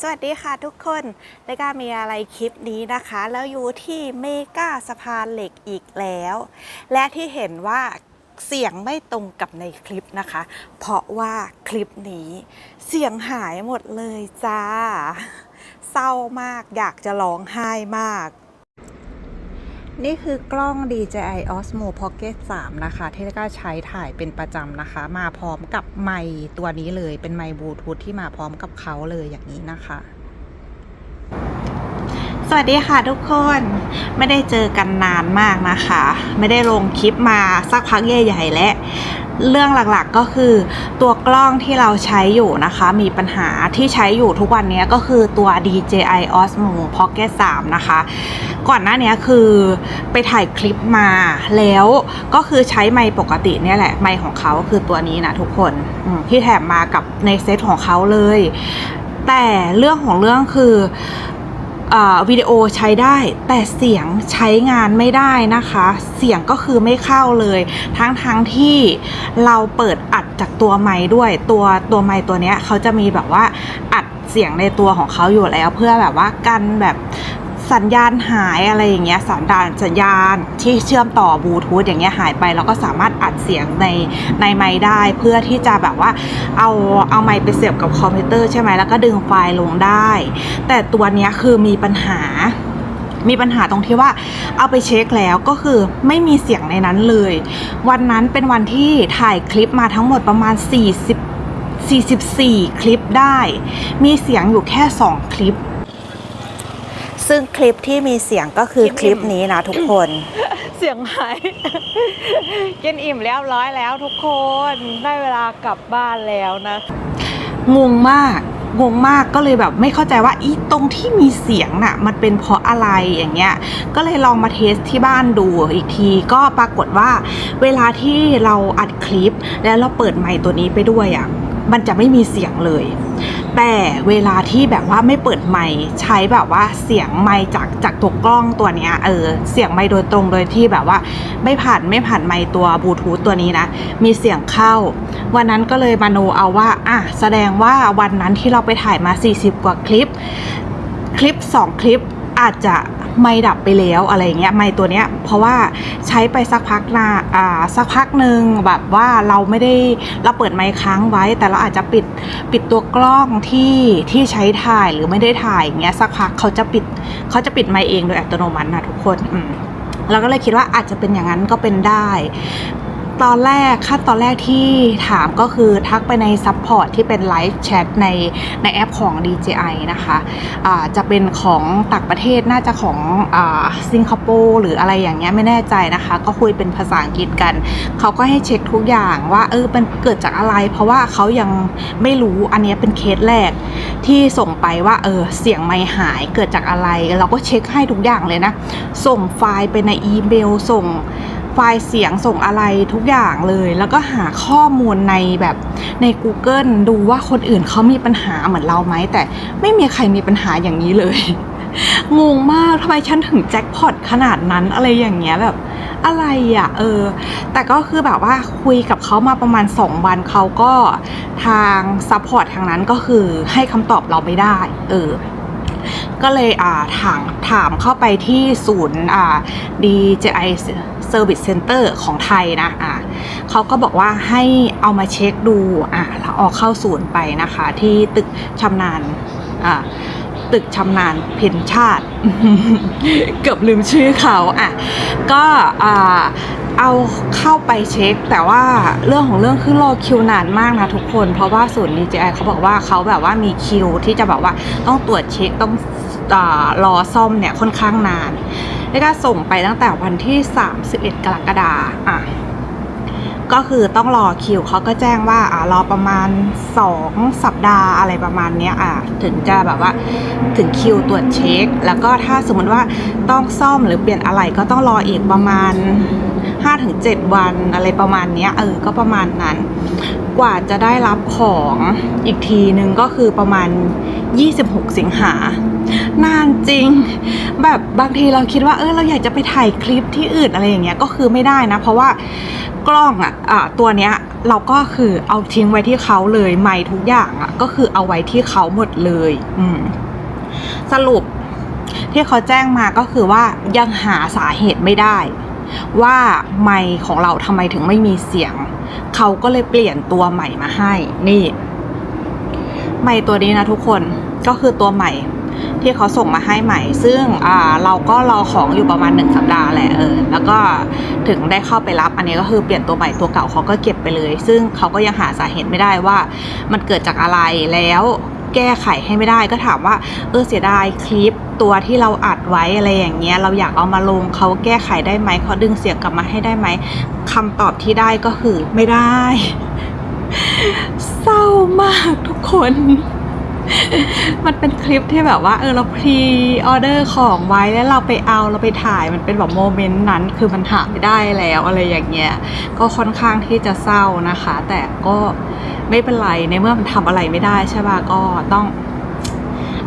สวัสดีค่ะทุกคนรายกามีอะไรคลิปนี้นะคะ แล้วอยู่ที่เมกาสะพานเหล็กอีกแล้ว และที่เห็นว่าเสียงไม่ตรงกับในคลิปนะคะ เพราะว่าคลิปนี้เสียงหายหมดเลยจ้า เศร้ามากอยากจะร้องไห้มาก นี่คือกล้อง DJI Osmo Pocket 3 นะคะ ที่ก็ใช้ถ่ายเป็นประจำนะคะ มาพร้อมกับไมค์ตัวนี้เลย เป็นไมค์บลูทูธที่มาพร้อมกับเขาเลยอย่างนี้นะคะ สวัสดีค่ะทุกคน ไม่ได้เจอกันนานมากนะคะ ไม่ได้ลงคลิปมาสักพักใหญ่ๆและ เรื่องหลักๆก็คือตัวกล้องที่เราใช้อยู่นะคะ มีปัญหาที่ใช้อยู่ทุกวันนี้ก็คือตัว DJI Osmo Pocket 3 นะคะ ก่อนหน้านี้คือไปถ่ายคลิปมาแล้วก็คือใช้ไมค์ปกติเนี่ยแหละไมค์ของเขาคือตัวนี้นะทุกคนที่แถมมากับในเซตของเขาเลย แต่เรื่องของเรื่องคือ วิดีโอใช้ได้ แต่เสียงใช้งานไม่ได้นะคะ เสียงก็คือไม่เข้าเลย ทั้งทั้งที่เราเปิดอัดจากตัวไม้ด้วยตัวตัวไม้ตัวเนี้ยเขาจะมีแบบว่าอัดเสียงในตัวของเขาอยู่แล้วเพื่อแบบว่ากันแบบ สัญญาณหายอะไรอย่างเงี้ยสัญญาณสัญญาณที่เชื่อมต่อบลูทูธอย่างเงี้ยหายไปเราก็สามารถอัดเสียงในในไม้ได้เพื่อที่จะแบบว่าเอาเอาไม้ไปเสียบกับคอมพิวเตอร์ใช่ไหมแล้วก็ดึงไฟล์ลงได้ แต่ตัวเนี้ยคือมีปัญหามีปัญหาตรงที่ว่าเอาไปเช็คแล้วก็คือไม่มีเสียงในนั้นเลย วันนั้นเป็นวันที่ถ่ายคลิปมาทั้งหมดประมาณ 40 44 คลิปได้ มีเสียงอยู่แค่ 2 คลิป ซึ่งคลิปที่มีเสียงก็คือคลิปนี้นะทุกคน เสียงหาย กินอิ่มเรียบร้อยแล้วทุกคนได้เวลากลับบ้านแล้วนะ งงมากงงมากก็เลยแบบไม่เข้าใจว่าอีตรงที่มีเสียงน่ะ มันเป็นเพราะอะไรอย่างเงี้ย ก็เลยลองมาเทสที่บ้านดูอีกทีก็ปรากฏว่า เวลาที่เราอัดคลิปแล้วเราเปิดไมค์ตัวนี้ไปด้วยอะ มันจะไม่มีเสียงเลย แต่เวลาที่แบบว่าไม่เปิดไมค์ใช้แบบว่าเสียงไมค์จากจากตัวกล้องตัวเนี้ยเออเสียงไมค์โดยตรงโดยที่แบบว่า ไม่ผ่านไม่ผ่านไมค์ตัวบลูทูธตัวนี้นะมีเสียงเข้า วันนั้นก็เลยมาโนเอาว่าอะแสดงว่าวันนั้นที่เราไปถ่ายมา 40 กว่าคลิป คลิป 2 คลิปอาจจะ ไม่ดับไปแล้วอะไรเงี้ยไม่ตัวเนี้ยเพราะว่าใช้ไปสักพักนาอ่าสักพักหนึ่งแบบว่าเราไม่ได้เราเปิดไมค์ค้างไว้ แต่เราอาจจะปิดปิดตัวกล้องที่ที่ใช้ถ่ายหรือไม่ได้ถ่ายอย่างเงี้ยสักพักเขาจะปิดเขาจะปิดไมค์เองโดยอัตโนมัตินะทุกคนอืมเราก็เลยคิดว่าอาจจะเป็นอย่างนั้นก็เป็นได้ ตอนแรกขั้นตอนแรกที่ถามก็คือทักไปในซัพพอร์ตที่เป็นไลฟ์แชทในในแอปของ DJI นะคะอ่าจะเป็นของต่างประเทศน่าจะของอสิงคโปร์หรืออะไรอย่างเงี้ยไม่แน่ใจนะคะ ก็คุยเป็นภาษาอังกฤษกัน เขาก็ให้เช็คทุกอย่างว่าเออเป็นเกิดจากอะไร เพราะว่าเขายังไม่รู้อันนี้เป็นเคสแรกที่ส่งไปว่าเออเสียงไม่หายเกิดจากอะไร เราก็เช็คให้ทุกอย่างเลยนะ ส่งไฟล์ไปในอีเมลส่ง ไฟล์เสียงส่งอะไรทุกอย่างเลย แล้วก็หาข้อมูลในแบบใน Google ดูว่าคนอื่นเขามีปัญหาเหมือนเราไหม แต่ไม่มีใครมีปัญหาอย่างนี้เลย งงมากทำไมฉันถึงแจ็คพอตขนาดนั้นอะไรอย่างเงี้ยแบบอะไรอะเออ แต่ก็คือแบบว่าคุยกับเขามาประมาณ 2 วันเขาก็ทางซัพพอร์ตทางนั้นก็คือให้คำตอบเราไม่ได้ เออ ก็เลยาถามถามเข้าไปที่ศูนย์ DJI Service Center ของไทยนะอ่าเขาก็บอกว่าให้เอามาเช็คดูอะแล้วออกเข้าศูนย์ไปนะคะ ที่ตึกชำนาญอ่า ตึกชำนาญเพนชาติ เกือบลืมชื่อเขาอะก็เอาเข้าไปเช็ค แต่ว่าเรื่องของเรื่องคือรอคิวนานมากนะทุกคน เพราะว่าศูนย์ DJI เขาบอกว่าเขาแบบว่ามีคิว ที่จะแบบว่าต้องตรวจเช็คต้องรอซ่อมเนี่ยค่อนข้างนานแล้วก็ส่งไปตั้งแต่วันที่ 31 กรกฎาอะ ก็คือต้องรอคิวเขาก็แจ้งว่าอ่ารอประมาณ 2 สัปดาห์อะไรประมาณเนี้ยอะถึงจะแบบว่าถึงคิวตรวจเช็ค แล้วก็ถ้าสมมติว่าต้องซ่อมหรือเปลี่ยนอะไรก็ต้องรออีกประมาณ 5-7 วันอะไรประมาณเนี้ยเออก็ประมาณนั้น กว่าจะได้รับของอีกทีนึงก็คือประมาณ 26 สิงหา นานจริง แบบบางทีเราคิดว่าเออเราอยากจะไปถ่ายคลิปที่อื่นอะไรอย่างเงี้ยก็คือไม่ได้นะ เพราะว่ากล้องอะอะตัวเนี้ยเราก็คือเอาทิ้งไว้ที่เขาเลยไมค์ทุกอย่างอะก็คือเอาไว้ที่เขาหมดเลย อืมสรุปที่เขาแจ้งมาก็คือว่ายังหาสาเหตุไม่ได้ ว่าไมค์ของเราทำไมถึงไม่มีเสียง เขาก็เลยเปลี่ยนตัวใหม่มาให้ นี่ ไมค์ตัวนี้นะทุกคนก็คือตัวใหม่ ที่เขาส่งมาให้ใหม่ ซึ่งอ่าเราก็รอของอยู่ประมาณหนึ่งสัปดาห์แหละเออแล้วก็ถึงได้เข้าไปรับ อันนี้ก็คือเปลี่ยนตัวใหม่ตัวเก่าเขาก็เก็บไปเลย ซึ่งเขาก็ยังหาสาเหตุไม่ได้ว่า มันเกิดจากอะไรแล้วแก้ไขให้ไม่ได้ก็ถามว่า เออเสียดายคลิปตัวที่เราอัดไว้อะไรอย่างเงี้ยเราอยากเอามาลงเขาแก้ไขได้ไหมเขาดึงเสียงกลับมาให้ได้ไหมคำตอบที่ได้ก็คือไม่ได้ เศร้ามากทุกคน มันเป็นคลิปที่แบบว่าเออเราพรีออเดอร์ของไว้แล้วเราไปเอาเราไปถ่ายมันเป็นแบบโมเมนต์นั้นคือมันหาไม่ได้แล้วอะไรอย่างเงี้ยก็ค่อนข้างที่จะเศร้านะคะ แต่ก็ไม่เป็นไรในเมื่อมันทำอะไรไม่ได้ใช่ป่ะก็ต้อง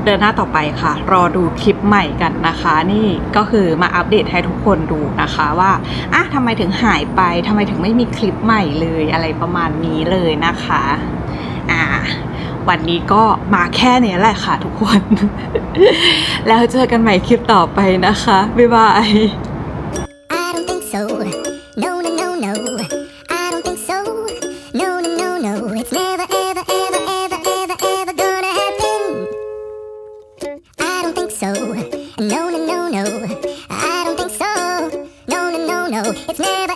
เดินหน้าต่อไปค่ะ รอดูคลิปใหม่กันนะคะ นี่ก็คือมาอัปเดตให้ทุกคนดูนะคะว่าอะทำไมถึงหายไปทำไมถึงไม่มีคลิปใหม่เลยอะไรประมาณนี้เลยนะคะ วันนี้ก็มาแค่นี้แหละค่ะทุกคน แล้วเจอกันใหม่คลิปต่อไปนะคะ บ๊ายบาย I don't think so. No, no, no, no. I don't think so. No, no, no, no. It's never, ever, ever, ever, ever, ever gonna happen. I don't think so. No, no, no, no. I don't think so. No, no, no, no. It's never,